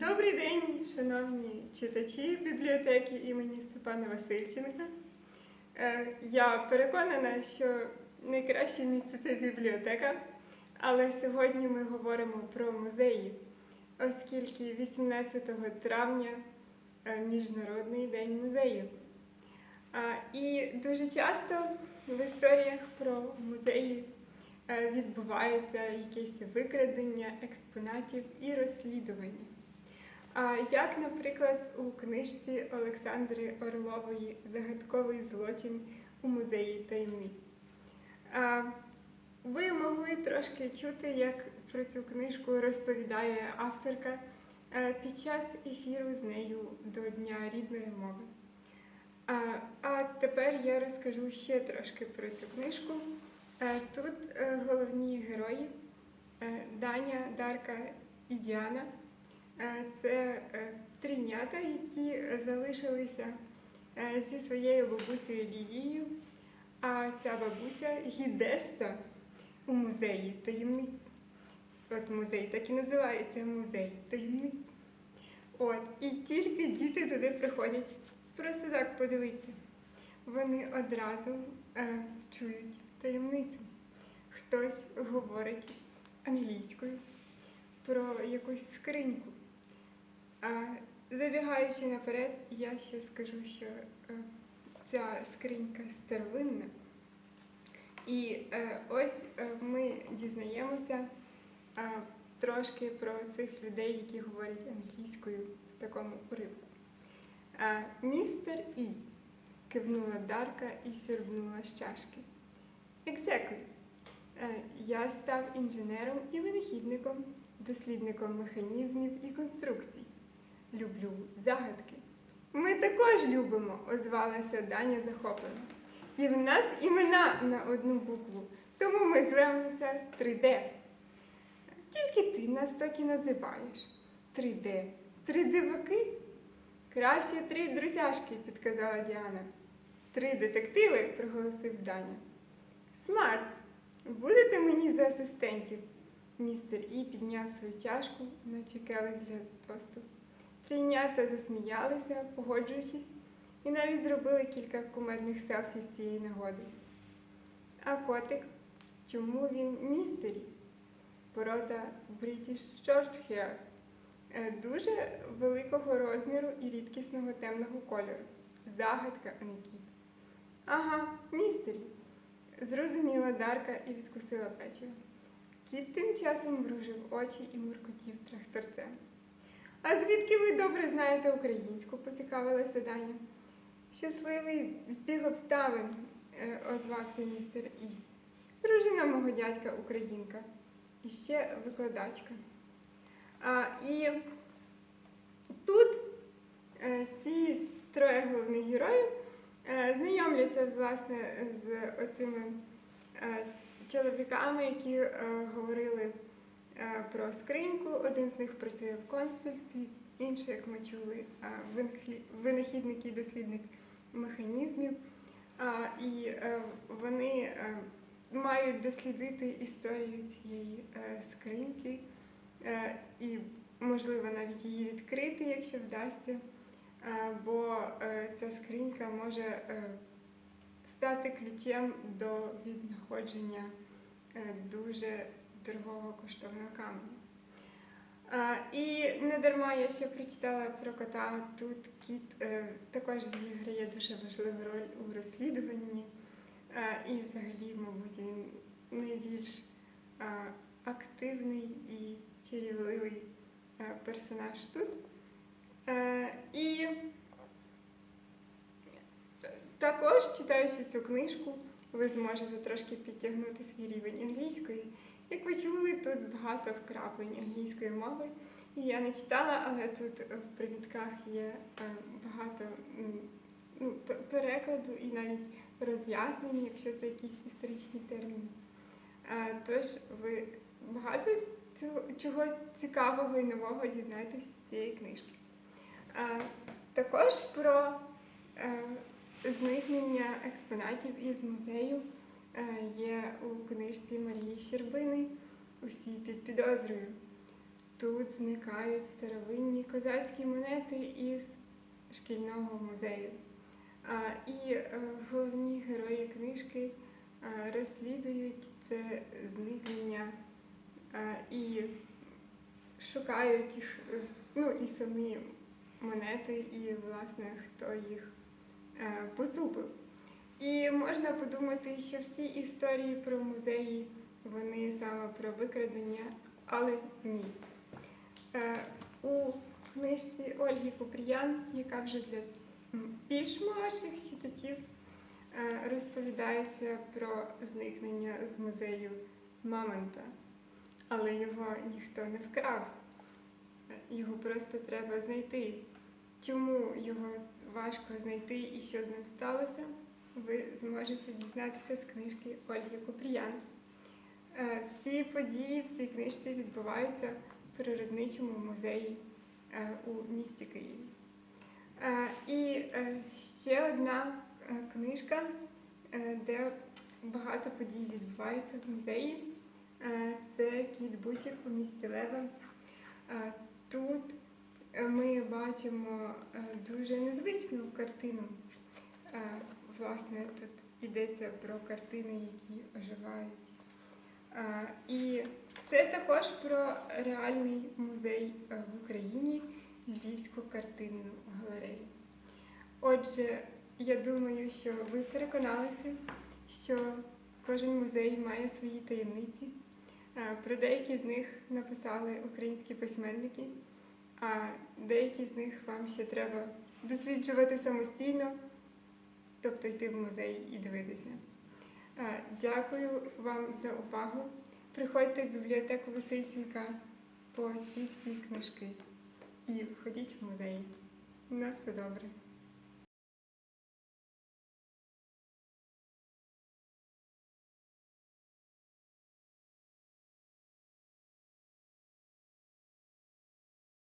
Добрий день, шановні читачі бібліотеки імені Степана Васильченка. Е, Я переконана, що найкраще місце це бібліотека, але сьогодні ми говоримо про музеї, оскільки 18 травня е, Міжнародний день музеїв. І дуже часто в історіях про музеї е, відбувається якесь викрадення експонатів і розслідування. Як, наприклад, у книжці Олександри Орлової Загадковий злочин у музеї таємниць. Ви могли трошки чути, як про цю книжку розповідає авторка е, під час ефіру з нею до Дня рідної мови. А, тепер я розкажу ще трошки про цю книжку. Е, Тут е, головні герої Даня, Дарка і Діана. Це е, трійнята, які залишилися е, зі своєю бабусею Лілією, а ця бабуся гідеса у музеї таємниць. От музей так і називається музей таємниць. От, і тільки діти туди приходять просто так подивитися. Вони одразу е, чують таємницю. Хтось говорить англійською про якусь скриньку. Забігаючи наперед, я ще скажу, що е, ця скринька старовинна. І е, ось е, ми дізнаємося трошки про цих людей, які говорять англійською в такому уривку. Містер І кивнула Дарка і сьорбнула з чашки. Exactly. Я став інженером і винахідником, дослідником механізмів і конструкцій. Люблю загадки. Ми також любимо, озвалася Даня захоплено. І в нас імена на одну букву, тому ми звемося 3D. Тільки ти нас так і називаєш. 3D. Три диваки? Краще три друзяшки, підказала Діана. Три детективи, проголосив Даня. Смарт, будете мені за асистентів? Містер І підняв свою чашку, наче келих для тосту. Трійнята засміялися, погоджуючись, і навіть зробили кілька кумедних селфі з цієї нагоди. А котик, чому він містері? Порода British Shorthair, е, дуже великого розміру і рідкісного темного кольору. Загадка, а не кіт. Ага, містері. Зрозуміла Дарка і відкусила печиво. Кіт тим часом мружив очі і муркотів тракторцем. А звідки ви добре знаєте українську? поцікавилася Даня. Щасливий збіг обставин, е, озвався містер І. Дружина мого дядька українка. І ще викладачка. А, і тут е, ці троє головних героїв е, знайомляться власне з оцими чоловіками, які говорили про скриньку. Один з них працює в консульстві, інший, як ми чули, е, винахідник і дослідник механізмів. І е, вони е, мають дослідити історію цієї е, скриньки е, і, можливо, навіть її відкрити, якщо вдасться. Е, Бо е, ця скринька може е, стати ключем до віднаходження е, дуже дорогого коштовного каменю. А, І не дарма я ще прочитала про кота. Тут кіт е, також відіграє дуже важливу роль у розслідуванні. Е, І взагалі, мабуть, він найбільш е, активний і чарівливий е, персонаж тут. Е, І також, читаючи цю книжку, ви зможете трошки підтягнути свій рівень англійської. Як ви чули, тут багато вкраплень англійської мови. Я не читала, але тут е, в привідках є е, багато ну, перекладу і навіть роз'яснень, якщо це якісь історичні терміни. Е, Тож ви багато чого цікавого і нового дізнаєтесь з цієї книжки. Також про зникнення експонатів із музею є у книжці Марії Щербини усі під підозрою. тут зникають старовинні козацькі монети із шкільного музею. І е, головні герої книжки е, розслідують це зникнення е, і шукають їх, е, ну і самі монети, і власне хто їх е, поцупив. І можна подумати, що всі історії про музеї вони саме про викрадення, але ні. Е, У книжці Ольги Купріян, яка вже для більш молодших читачів, е, розповідається про зникнення з музею Мамонта. Але його ніхто не вкрав. Його просто треба знайти. Чому його важко знайти і що з ним сталося, ви зможете дізнатися з книжки Ольги Купріян. Е, Всі події в цій книжці відбуваються в природничому музеї е, у місті Києві. Е, І ще одна книжка, де багато подій відбувається в музеї. Це Кіт Бучик у місті Лева. Тут ми бачимо дуже незвичну картину. Власне, тут йдеться про картини, які оживають. І це також про реальний музей е, в Україні Львівську картинну галерею. Отже, я думаю, що ви переконалися, що кожен музей має свої таємниці. Е, Про деякі з них написали українські письменники, а деякі з них вам ще треба досліджувати самостійно, тобто йти в музей і дивитися. Е, Дякую вам за увагу. Приходьте в бібліотеку Васильченка по ці всі книжки і ходіть в музей. На все добре.